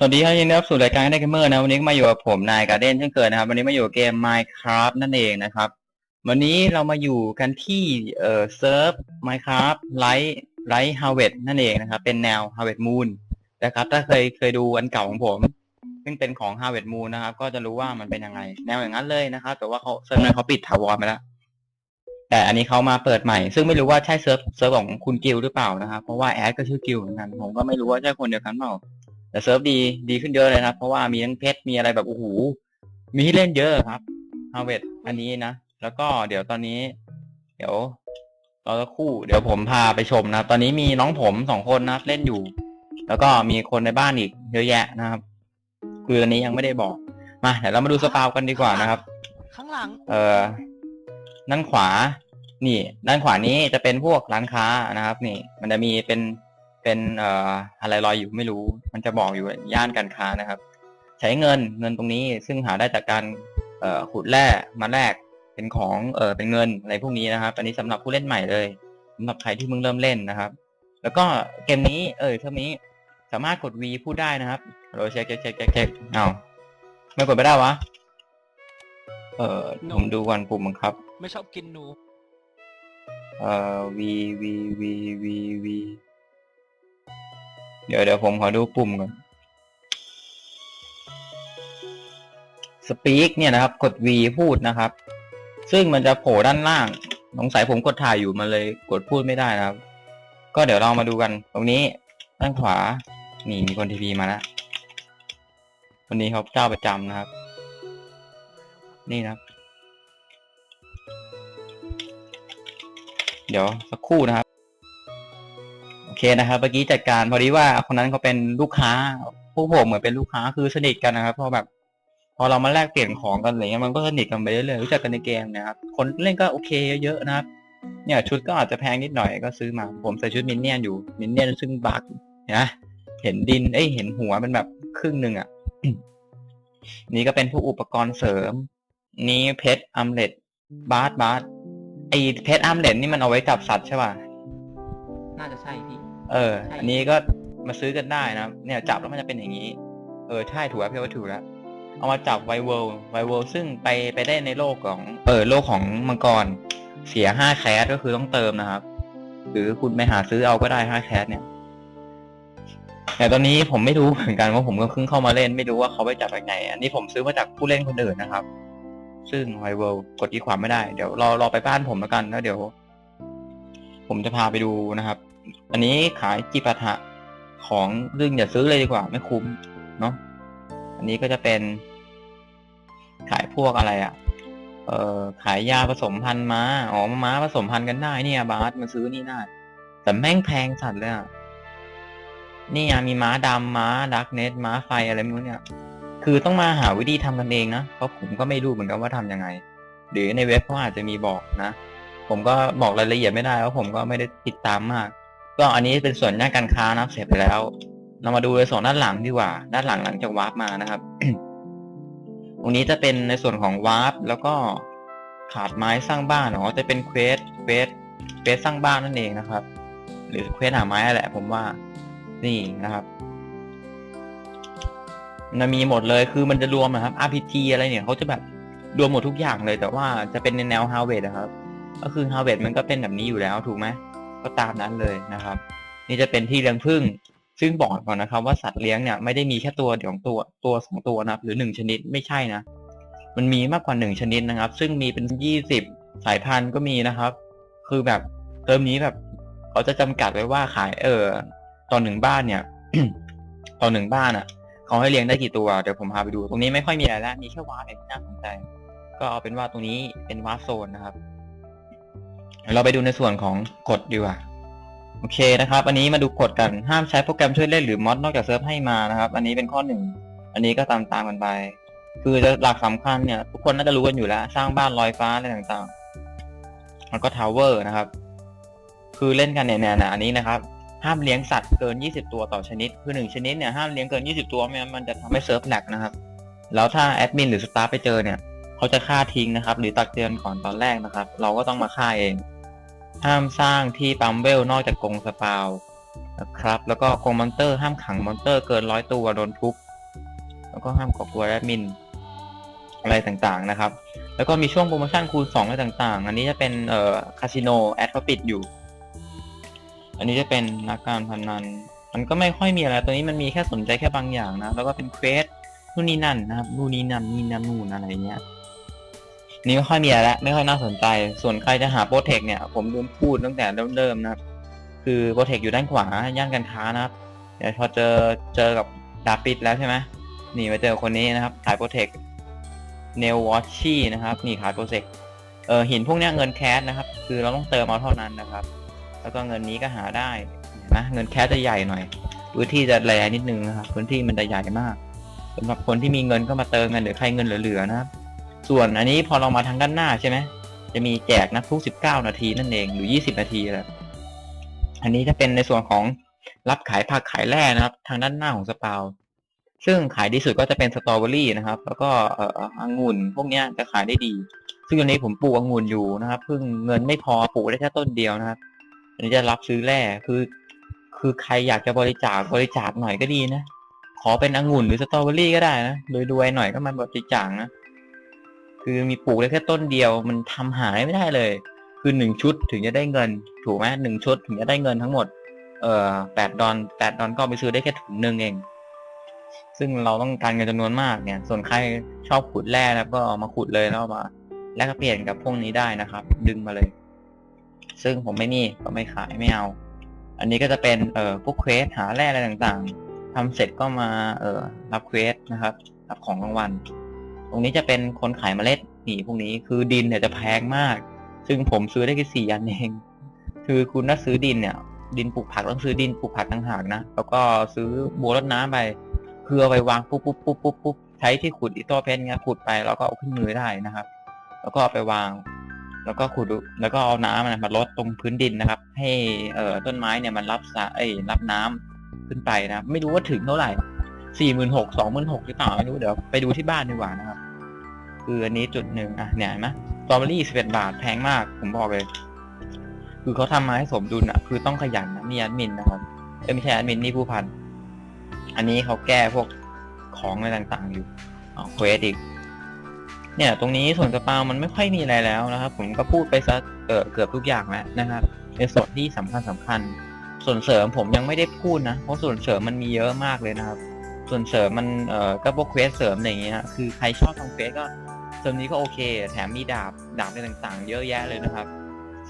สวัสดีครับยินดีต้อนรับสู่รายการได้เกมเมอร์นะวันนี้ก็มาอยู่กับผมนายการเด้นเช่นเคยนะครับ วันนี้มาอยู่เกม Minecraft นั่นเองนะครับ วันนี้เรามาอยู่กันที่เอ่อเซิร์ฟ Minecraft Light Light Harvest นั่นเองนะครับ เป็นแนว Harvest Moon นะครับ ถ้าเคยเคยดูอันเก่าของผม ซึ่งเป็นของ Harvest Moon นะครับ ก็จะรู้ว่ามันเป็นยังไง แนวอย่างนั้นเลยนะครับ แต่ว่าเขาเซิร์ฟนั้นเขาปิดถาวรไปแล้วแต่อันนี้เขามาเปิดใหม่ ซึ่งไม่รู้ว่าใช่เซิร์ฟเซิร์ฟของคุณกิลหรือเปล่านะครับเพราะว่าแอดก็ชื่อกิลเหมือนกันผมก็ไม่รู้ว่าใช่คนเดียวกันเปล่า แต่เซิร์ฟดีดีขึ้นเยอะเลยนะครับเพราะว่ามีทั้งเพชรมีอะไรแบบโอ้โหมีให้เล่นเยอะครับฮาเวดอันนี้นะ แล้วก็เดี๋ยวตอนนี้ เดี๋ยวรอสักครู่ เดี๋ยวผมพาไปชมนะครับ ตอนนี้มีน้องผมสองคนนะครับเล่นอยู่ แล้วก็มีคนในบ้านอีกเยอะแยะนะครับ คืออันนี้ยังไม่ได้บอกมาเดี๋ยวเรามาดูสปาวกันดีกว่านะครับ ข้างหลัง เอ่อด้านขวา นี่ ด้านขวานี้จะเป็นพวกร้านค้านะครับ นี่ มันจะมีเป็น เป็นเอ่ออะไรลอยอยู่ไม่รู้ มันจะบอกอยู่ย่านการค้านะครับ ใช้เงินเงินตรงนี้ซึ่งหาได้จากการเอ่อขุดแร่มาแลกเป็นของเอ่อเป็นเงินอะไรพวกนี้นะครับ อันนี้สำหรับผู้เล่นใหม่เลยสำหรับใครที่เพิ่งเริ่มเล่นนะครับ แล้วก็เกมนี้เออเทอมนี้สามารถกด V พูดได้นะครับเราเช็คเช็คเช็คเช็คเช็คเอาไม่กดไม่ได้วะเออผมดูก่อนปุ่มบังคับ ไม่ชอบกินหนู เอ่อ v v v v v เดี๋ยวเดี๋ยวผมขอดูปุ่มก่อน speak เนี่ยนะครับ กด v พูดนะครับ ซึ่งมันจะโผล่ด้านล่างสงสัยผมกดถ่ายอยู่มันเลยกดพูดไม่ได้นะครับ ก็เดี๋ยวเรามาดูกันตรงนี้ด้านขวา นี่มีคนทีพีมาแล้ววันนี้เขาเจ้าประจำนะครับ นี่นะครับ เดี๋ยวสักครู่นะครับ เคนะครับเมื่อกี้จัดการพอดีว่าคนนั้นเขาเป็นลูกค้าพวกผมเหมือนเป็นลูกค้าคือสนิทกันนะครับเพราะแบบ พอเรามาแลกเปลี่ยนของกันอะไรเงี้ยมันก็สนิทกันไปเรื่อยๆรู้จักกันในเกมนะครับคนเล่นก็โอเคเยอะๆนะครับ เนี่ยชุดก็อาจจะแพงนิดหน่อยก็ซื้อมา ผมใส่ชุดมินเนี่ยนอยู่มินเนี่ยนซึ่งบักนะเห็นดินเอ้ยเห็นหัวเป็นแบบครึ่งหนึ่งอะนี่ก็เป็นพวกอุปกรณ์เสริม นี่เพชรอัมเลตบาสบาสไอเพชรอัมเลตนี่มันเอาไว้จับสัตว์ใช่ป่ะน่าจะใช่พี่ เออ อันนี้ก็มาซื้อกันได้นะ เนี่ยจับแล้วมันจะเป็นอย่างนี้ เออ ใช่ถูกแล้วพี่ว่าถูกแล้ว เอามาจับไวเวิลไวเวิลซึ่งไปไปได้ในโลกของ เออ โลกของมังกร เสียห้าแคสก็คือต้องเติมนะครับ หรือคุณไปหาซื้อเอาก็ได้ห้าแคสเนี่ย แต่ตอนนี้ผมไม่รู้เหมือนกันว่าผมก็เพิ่งเข้ามาเล่น ไม่รู้ว่าเขาไปจับยังไงอันนี้ผมซื้อมาจากผู้เล่นคนอื่นนะครับ ซึ่งไวเวิลกดที่ความไม่ได้ เดี๋ยวรอรอไปบ้านผมแล้วกัน แล้วเดี๋ยว ผมจะพาไปดูนะครับ อันนี้ขายจิปาถะของเรื่งอย่าซื้อเลยดีกว่าไม่คุ้มเนาะอันนี้ก็จะเป็น ขายพวกอะไรอะ่ะ เอ่อขายยาผสมพันธุ์ม้าอ๋อม้าผสมพันธุ์กันได้เนี่ยบาสมาซื้อนี่ได้แต่แม่งแพงสัตว์เลยอะนี่อะมีม้าดำม้าดักเนตม้าไฟอะไรไม่รู้เนี่ย คือต้องมาหาวิธีทำกันเองนะ เพราะผมก็ไม่รู้เหมือนกันว่าทำยังไง หรือในเว็บเขาอาจจะมีบอกนะ ผมก็บอกรายละเอียดไม่ได้เพราะผมก็ไม่ได้ติดตามมาก ก็อันนี้เป็นส่วนด้าการค้านะเสร็จไปแล้ว เรามาดูในส่วนด้านหลังดีกว่า ด้านหลังหลังจากวาร์ปมานะครับ ตรงนี้จะเป็นในส่วนของวาร์ปแล้วก็ขาดไม้สร้างบ้านอ๋อจะเป็นเควสเควสเควสสร้างบ้านนั่นเองนะครับ หรือเควสหาไม้แหละ ผมว่านี่นะครับมันมีหมดเลยคือมันจะรวมนะครับ RPG อะไรเนี่ยเขาจะแบบรวมหมดทุกอย่างเลย แต่ว่าจะเป็นในแนว h a r v e s t นะครับ ก็คือ h a r v e s t มันก็เป็นแบบนี้อยู่แล้วถูกไหม ก็ตามนั้นเลยนะครับ นี่จะเป็นที่เลี้ยงผึ้งซึ่งบอกก่อนนะครับ ว่าสัตว์เลี้ยงเนี่ยไม่ได้มีแค่ตัวเดียวตัวตัวสองตัวนะครับหรือหนึ่งชนิดไม่ใช่นะ มันมีมากกว่าหนึ่งชนิดนะครับ ซึ่งมีเป็นยี่สิบสายพันธุ์ก็มีนะครับ คือแบบเติมนี้แบบเขาจะจำกัดไว้ว่าขายเออตอนหนึ่งบ้านเนี่ยตอนหนึ่งบ้านอะเขาให้เลี้ยงได้กี่ตัวเดี๋ยวผมพาไปดู ตรงนี้ไม่ค่อยมีอะไรแล้วมีแค่วาร์ปเองที่น่าสนใจ ก็เอาเป็นว่าตรงนี้เป็นวาร์ปโซนนะครับ เราไปดูในส่วนของกฎดีกว่าโอเคนะครับ อันนี้มาดูกฎกันห้ามใช้โปรแกรมช่วยเล่นหรือมอดนอกจากเซิร์ฟให้มานะครับ อันนี้เป็นข้อหนึ่งอันนี้ก็ตามตามกันไป คือหลักสำคัญเนี่ย ทุกคนน่าจะรู้กันอยู่แล้ว สร้างบ้านลอยฟ้าอะไรต่างๆ แล้วก็ทาวเวอร์นะครับ คือเล่นกันเนี่ยนะอันนี้นะครับ ห้ามเลี้ยงสัตว์เกิน 20 ตัวต่อชนิด คือหนึ่งชนิดเนี่ยห้ามเลี้ยงเกิน 20 ตัวไม่งั้นมันจะทำให้เซิร์ฟแหลกนะครับ แล้วถ้าแอดมินหรือสตาฟไปเจอเนี่ยเขาจะฆ่าทิ้งนะครับ หรือตักเตือนก่อนตอนแรกนะครับ เราก็ต้องมาฆ่าเอง ห้ามสร้างที่ปั๊มเวลนอกจากกรงสปาวนะครับ แล้วก็กรงมอนเตอร์ห้ามขังมอนเตอร์เกินร้อยตัวโดนทุบแล้วก็ห้ามก่อกวนแอดมินอะไรต่างๆนะครับ แล้วก็มีช่วงโปรโมชั่นคูณ2อะไรต่างๆ อันนี้จะเป็นเอ่อคาสิโนแอดเขาปิดอยู่ อันนี้จะเป็นนักการพนัน มันก็ไม่ค่อยมีอะไร ตัวนี้มันมีแค่สนใจแค่บางอย่างนะ แล้วก็เป็นเควสนู่นนี่นั่นนะครับ นู่นนี่นั่นนี่นั่นนู่นอะไรเงี้ย นี่ไม่ค่อยมีอะไรละไม่ค่อยน่าสนใจ ส่วนใครจะหาโปรเทคเนี่ย ผมลืมพูดตั้งแต่เริ่มๆนะครับ คือโปรเทคอยู่ด้านขวาย่านการค้านะครับเดี๋ยวพอเจอเจอกับดาปิดแล้วใช่ไหมนี่มาเจอคนนี้นะครับขายโปรเทคเนลวอชชี่นะครับ นี่ขายโปรเทคเออหินพวกเนี้ยเงินแคสนะครับ คือเราต้องเติมเอาเท่านั้นนะครับ แล้วก็เงินนี้ก็หาได้นะเงินแคสจะใหญ่หน่อยพื้นที่จะแรนิดนึงนะครับพื้นที่มันจะใหญ่มากสำหรับคนที่มีเงินก็มาเติมกันหรือใครเงินเหลือๆนะครับ ส่วนอันนี้พอเรามาทางด้านหน้าใช่ไหมจะมีแจกนะทุก 19 นาทีนั่นเองหรือ 20 นาทีแหละอันนี้จะเป็นในส่วนของรับขายผักขายแร่นะครับ ทางด้านหน้าของสปาว ซึ่งขายดีสุดก็จะเป็นสตรอเบอรี่นะครับ แล้วก็เอ่อองุ่นพวกนี้จะขายได้ดี ซึ่งอันนี้ผมปลูกองุ่นอยู่นะครับเพิ่งเงินไม่พอปลูกได้แค่ต้นเดียวนะครับ อันนี้จะรับซื้อแร่คือ คือใครอยากจะบริจาคบริจาคหน่อยก็ดีนะขอเป็นองุ่นหรือสตรอเบอรี่ก็ได้นะรวยๆหน่อยก็มาบริจาคนะ คือมีปลูกได้แค่ต้นเดียว มันทำหายไม่ได้เลย คือหนึ่งชุดถึงจะได้เงิน ถูกไหมหนึ่งชุดถึงจะได้เงินทั้งหมด เอ่อแปดดอนแปดดอนก็ไปซื้อได้แค่ถุงหนึ่งเอง ซึ่งเราต้องการเงินจำนวนมากเนี่ย ส่วนใครชอบขุดแร่แล้วก็ามาขุดเลยแล้วมาแลกเปลี่ยนกับพวกนี้ได้นะครับ ดึงมาเลย ซึ่งผมไม่มีก็ไม่ขายไม่เอา อันนี้ก็จะเป็นเอ่อพวกเควสหาแร่อะไรต่างๆทำเสร็จก็มาเอ่อรับเควสนะครับรับของรางวัล ตรงนี้จะเป็นคนขายเมล็ดนี่พวกนี้คือดินเนี่ยจะแพงมาก ซึ่งผมซื้อได้แค่สี่อันเองคือคุณถ้าซื้อดินเนี่ย ดินปลูกผักต้องซื้อดินปลูกผักต่างหากนะแล้วก็ซื้อบัวรดน้ำไปคือเอาไปวางปุ๊บปุ๊บปุ๊บปุ๊บปุ๊บใช้ที่ขุดอีโต้เพนเงี้ยขุดไปแล้วก็เอาขึ้นมือได้นะครับ แล้วก็เอาไปวาง แล้วก็ขุดแล้วก็เอาน้ำมันมาลดตรงพื้นดินนะครับ ให้เอ่อต้นไม้เนี่ยมันรับสาเอ้ยรับน้ำขึ้นไปนะ ไม่รู้ว่าถึงเท่าไหร่ สี่หมื่นหกสองหมื่นหกหรือเปล่าไม่รู้เดี๋ยวไปดูที่บ้านดีกว่านะครับ คืออันนี้จุดหนึ่งอะเนี่ยเห็นไหมสตรอเบอรี่สิบเอ็ดบาทแพงมาก ผมบอกเลย คือเขาทำมาให้สมดุลอะ คือต้องขยันนะนี่แอดมินนะครับเอ้ไม่ใช่แอดมินนี่ผู้พัน อันนี้เขาแก้พวกของอะไรต่างๆอยู่อ๋อเควสอีกเนี่ยตรงนี้ส่วนสปามันไม่ค่อยมีอะไรแล้วนะครับ ผมก็พูดไปซะเออเกือบทุกอย่างแล้วนะครับในส่วนที่สำคัญสำคัญ ส่วนเสริมผมยังไม่ได้พูดนะ เพราะส่วนเสริมมันมีเยอะมากเลยนะครับ ส่วนเสริมมันเอ่อก็พวกเควสเสริมอะไรอย่างเงี้ยคือใครชอบทำเควสก็เสริมนี้ก็โอเค แถมมีดาบดาบอะไรต่างๆ เยอะแยะเลยนะครับ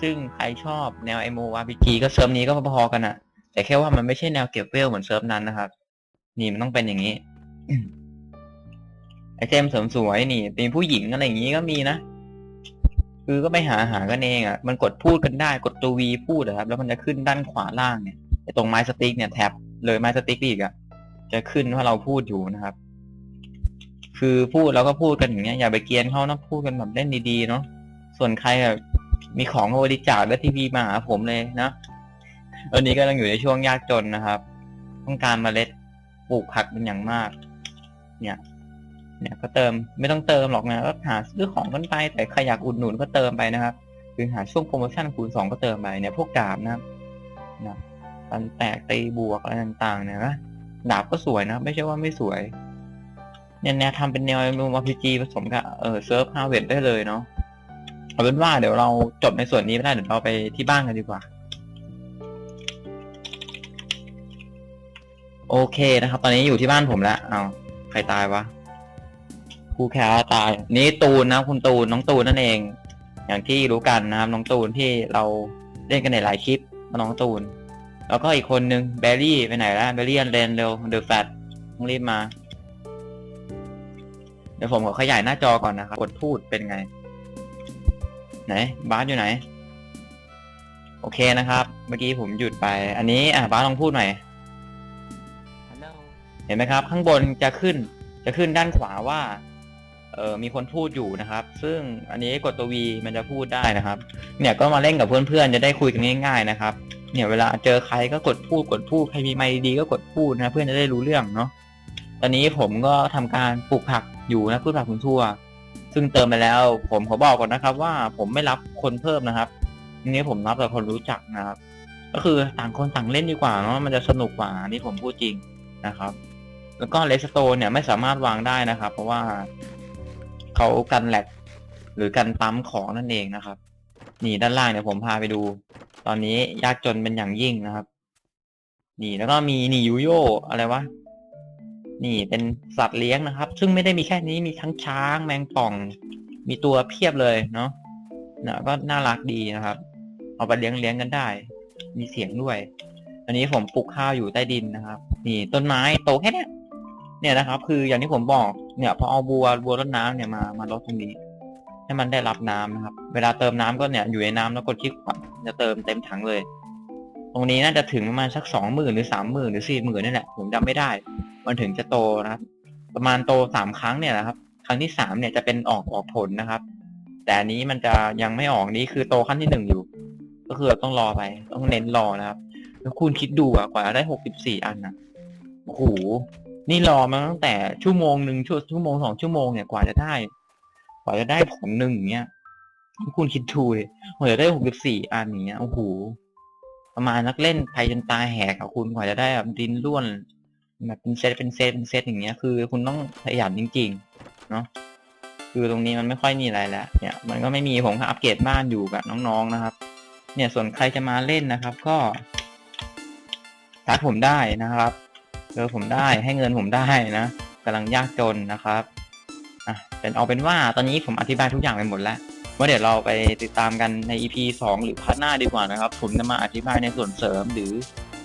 ซึ่งใครชอบแนว MORPG ก็เสริมนี้ก็พอๆกันอะแต่แค่ว่ามันไม่ใช่แนวเก็บเวลเหมือนเซิร์ฟนั้นนะครับ นี่มันต้องเป็นอย่างนี้ไอเทมเสริมสวยนี่เป็นผู้หญิงอะไรอย่างนี้ก็มีนะคือก็ไปหาหากันเองอะ่ะ มันกดพูดกันได้กดตัววีพูดอะครับ แล้วมันจะขึ้นด้านขวาล่างเนี่ยไอตรงไม้สติ๊กเนี่ยแท็บเลยไม้สติ๊กอีกอะ่ะ จะขึ้นว่าเราพูดอยู่นะครับ คือพูดเราก็พูดกันอย่างเงี้ยอย่าไปเกียนเขานะพูดกันแบบเล่นดีๆเนาะส่วนใครแบบมีของบริจาคและทีวีมาหาผมเลยนะตอนนี้ก็ยังอยู่ในช่วงยากจนนะครับ ต้องการเมล็ดปลูกผักเป็นอย่างมาก เนี่ย เนี่ยก็เติมไม่ต้องเติมหรอกนะก็หาซื้อของกันไป แต่ใครอยากอุดหนุนก็เติมไปนะครับคือหาช่วงโปรโมชั่นคูณสองก็เติมไปเนี่ยพวกดาบนะครับนะปันแตกตีบวกอะไรต่างๆเนี่ยนะ ดาบก็สวยนะ ไม่ใช่ว่าไม่สวย เนี่ยแนวทำเป็นแนวมูมาพีจีผสมกับเออเซิร์ฟฮาเวดได้เลยเนาะเอาเป็นว่าเดี๋ยวเราจบในส่วนนี้ไม่ได้เดี๋ยวเราไปที่บ้านกันดีกว่า โอเคนะครับ ตอนนี้อยู่ที่บ้านผมแล้วเอาใครตายวะครูแคร์ตาย นี่ตูนนะคุณตูนน้องตูนนั่นเอง อย่างที่รู้กันนะครับน้องตูนที่เราเล่นกันในหลายคลิปน้องตูน แล้วก็อีกคนนึงแบร์รี่ไปไหนแล้วแบร์รี่อันเรนเร็วเดอะแฟตต้องรีบมา เดี๋ยวผมขอขยายหน้าจอก่อนนะครับกดพูดเป็นไง ไหนบาสอยู่ไหน โอเคนะครับ เมื่อกี้ผมหยุดไป อันนี้อะบาสลองพูดหน่อยฮัลโหลเห็นไหมครับ ข้างบนจะขึ้น จะขึ้นด้านขวาว่าเออมีคนพูดอยู่นะครับ ซึ่งอันนี้กดตัว V มันจะพูดได้นะครับ เนี่ยก็มาเล่นกับเพื่อนๆจะได้คุยกันง่าย ๆ นะครับ เนี่ยเวลาเจอใครก็กดพูดกดพูดใครมีไมค์ดีก็กดพูดนะเพื่อนจะได้รู้เรื่องเนาะตอนนี้ผมก็ทำการปลูกผักอยู่นะพืชผักสวนครัวซึ่งเติมไปแล้ว ผมขอบอกก่อนนะครับ ว่าผมไม่รับคนเพิ่มนะครับนี้ผมรับแต่คนรู้จักนะครับ ก็คือต่างคนต่างเล่นดีกว่าเนาะมันจะสนุกกว่านนี่ผมพูดจริงนะครับ แล้วก็เลสโตนเนี่ยไม่สามารถวางได้นะครับ เพราะว่าเขากันแหลกหรือกันปั๊มของนั่นเองนะครับ นี่ด้านล่างเนี่ยผมพาไปดู ตอนนี้ยากจนเป็นอย่างยิ่งนะครับ นี่แล้วก็มีนี่ยูโยอะไรวะ นี่เป็นสัตว์เลี้ยงนะครับ ซึ่งไม่ได้มีแค่นี้มีทั้งช้างแมงป่อง มีตัวเพียบเลยเนาะนะก็น่ารักดีนะครับ เอาไปเลี้ยงเลี้ยงกันได้ มีเสียงด้วย อันนี้ผมปลูกข้าวอยู่ใต้ดินนะครับ นี่ต้นไม้โตแค่เนี้ยเนี่ยนะครับ คืออย่างที่ผมบอกเนี่ยพอเอาบัวบัวรดน้ำเนี่ยมามาลดตรงนี้ ให้มันได้รับน้ำนะครับ เวลาเติมน้ำก็เนี่ยอยู่ในน้ำแล้วกดคลิกขวาจะเติมเต็มถังเลย ตรงนี้น่าจะถึงประมาณสักสองหมื่นหรือสามหมื่นหรือสี่หมื่นนี่แหละผมจำไม่ได้ มันถึงจะโตนะครับ ประมาณโตสามครั้งเนี่ยนะครับ ครั้งที่สามเนี่ยจะเป็นออกออกผลนะครับ แต่อันนี้มันจะยังไม่ออกนี่คือโตขั้นที่หนึ่งอยู่ ก็คือต้องรอไปต้องเน้นรอนะครับแล้วคุณคิดดูอะกว่าจะได้หกสิบสี่อันนะโอ้โหนี่รอมาตั้งแต่ชั่วโมงหนึ่งชั่วชั่วโมงสองชั่วโมงเนี่ยกว่าจะได้ ว่าจะได้ผลหนึ่งเงี้ยคุณคิดดูเลยกว่าจะได้หกสิบสี่อันอย่าเงี้ยโอ้โหประมาณนักเล่นไทยจนตาแหกอะคุณกว่าจะได้แบบดินล้วนแบบเป็นเซตเป็นเซตเป็นเซตอย่างเงี้ยคือ คุณต้องขยันจริง ๆ เนาะคือตรงนี้มันไม่ค่อยมีอะไรแล้วเนี่ย มันก็ไม่มีผมก็อัปเกรดบ้านอยู่กับน้องๆนะครับ เนี่ยส่วนใครจะมาเล่นนะครับ ก็ทักผมได้นะครับเจอผมได้ให้เงินผมได้นะกำลังยากจนนะครับ อะเป็นเอาเป็นว่าตอนนี้ผมอธิบายทุกอย่างไปหมดแล้วว่าเดี๋ยวเราไปติดตามกันใน EP 2 หรือพาร์ทหน้าดีกว่านะครับ ผมจะมาอธิบายในส่วนเสริมหรือ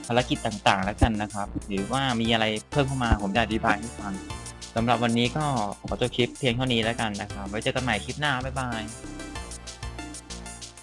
ภารกิจต่างๆ แล้วกันนะครับ หรือว่ามีอะไรเพิ่มเข้ามาผมจะอธิบายให้ฟังสำหรับวันนี้ก็ขอจบคลิปเพียงเท่านี้แล้วกันนะครับ ไว้เจอกันใหม่คลิปหน้า บ๊ายบาย